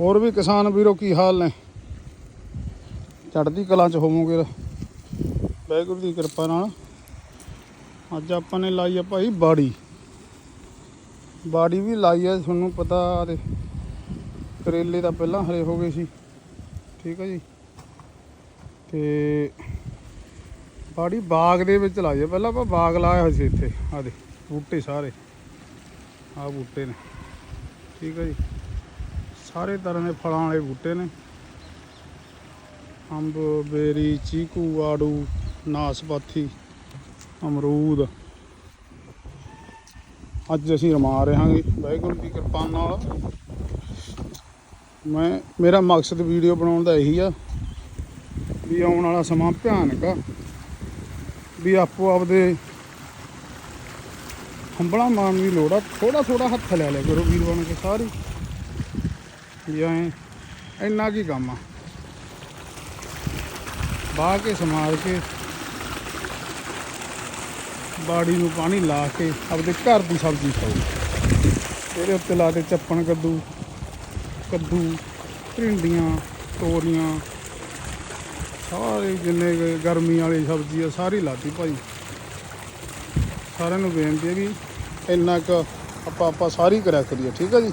ਹੋਰ ਵੀ ਕਿਸਾਨ ਵੀਰੋ ਕੀ ਹਾਲ ਨੇ? ਚੜ੍ਹਦੀ ਕਲਾ ਚ ਹੋਵੋਗੇ ਵਾਹਿਗੁਰੂ ਦੀ ਕਿਰਪਾ ਨਾਲ। ਅੱਜ ਆਪਾਂ ਨੇ ਲਾਈ ਆ ਭਾਈ ਬਾੜੀ। ਬਾੜੀ ਵੀ ਲਾਈ ਆ, ਤੁਹਾਨੂੰ ਪਤਾ ਤੇ ਕਰੇਲੇ ਤਾਂ ਪਹਿਲਾਂ ਹਰੇ ਹੋ ਗਏ ਸੀ। ਠੀਕ ਹੈ ਜੀ। ਤੇ ਬਾੜੀ ਬਾਗ ਦੇ ਵਿੱਚ ਲਾਈ ਆ। ਪਹਿਲਾਂ ਆਪਾਂ ਬਾਗ ਲਾਇਆ ਹੋਇਆ ਸੀ ਇੱਥੇ ਆ ਦੇ ਬੂਟੇ ਸਾਰੇ। ਆ ਬੂਟੇ ਨੇ। ਠੀਕ ਹੈ ਜੀ। ਸਾਰੇ ਤਰ੍ਹਾਂ ਦੇ ਫਲਾਂ ਵਾਲੇ ਬੂਟੇ ਨੇ। ਅੰਬ, ਬੇਰੀ, ਚੀਕੂ, ਆੜੂ, ਨਾਸਪਾਤੀ, ਅਮਰੂਦ। ਅੱਜ ਅਸੀਂ ਰਮਾ ਰਹੇ ਹਾਂਗੇ ਵਾਹਿਗੁਰੂ ਦੀ ਕਿਰਪਾ ਨਾਲ ਮੈਂ, ਮੇਰਾ ਮਕਸਦ ਵੀਡੀਓ ਬਣਾਉਣ ਦਾ ਇਹੀ ਆ ਵੀ ਆਉਣ ਵਾਲਾ ਸਮਾਂ ਭਿਆਨਕ ਆ ਵੀ ਆਪੋ ਆਪਦੇ ਹੰਬਲਾ ਮਾਰਨ ਦੀ ਲੋੜ ਆ। ਥੋੜਾ ਥੋੜਾ ਹੱਥ ਲੈ ਲਿਆ ਕਰੋ ਵੀਰ ਬਣ ਕੇ ਸਾਰੀ। ਵੀ ਇੰਨਾ ਕੀ ਕੰਮ ਆ? ਬਾਹ ਕੇ ਸਮਾਰ ਕੇ, ਬਾੜੀ ਨੂੰ ਪਾਣੀ ਲਾ ਕੇ ਆਪਦੇ ਘਰ ਦੀ ਸਬਜ਼ੀ ਖਾਓ। ਇਹਦੇ ਉੱਤੇ ਲਾ ਦੇ ਚੱਪਣ ਕੱਦੂ ਕੱਦੂ, ਭਿੰਡੀਆਂ, ਤੋਰੀਆਂ, ਸਾਰੇ ਜਿੰਨੇ ਗਰਮੀ ਵਾਲੀ ਸਬਜ਼ੀ ਆ, ਸਾਰੀ ਲਾਤੀ ਭਾਈ। ਸਾਰਿਆਂ ਨੂੰ ਬੇਨਤੀ ਹੈ ਵੀ ਇੰਨਾ ਕੁ ਆਪਾਂ ਆਪਾਂ ਸਾਰੀ ਕਰਿਆ ਕਰੀਏ, ਠੀਕ ਹੈ ਜੀ?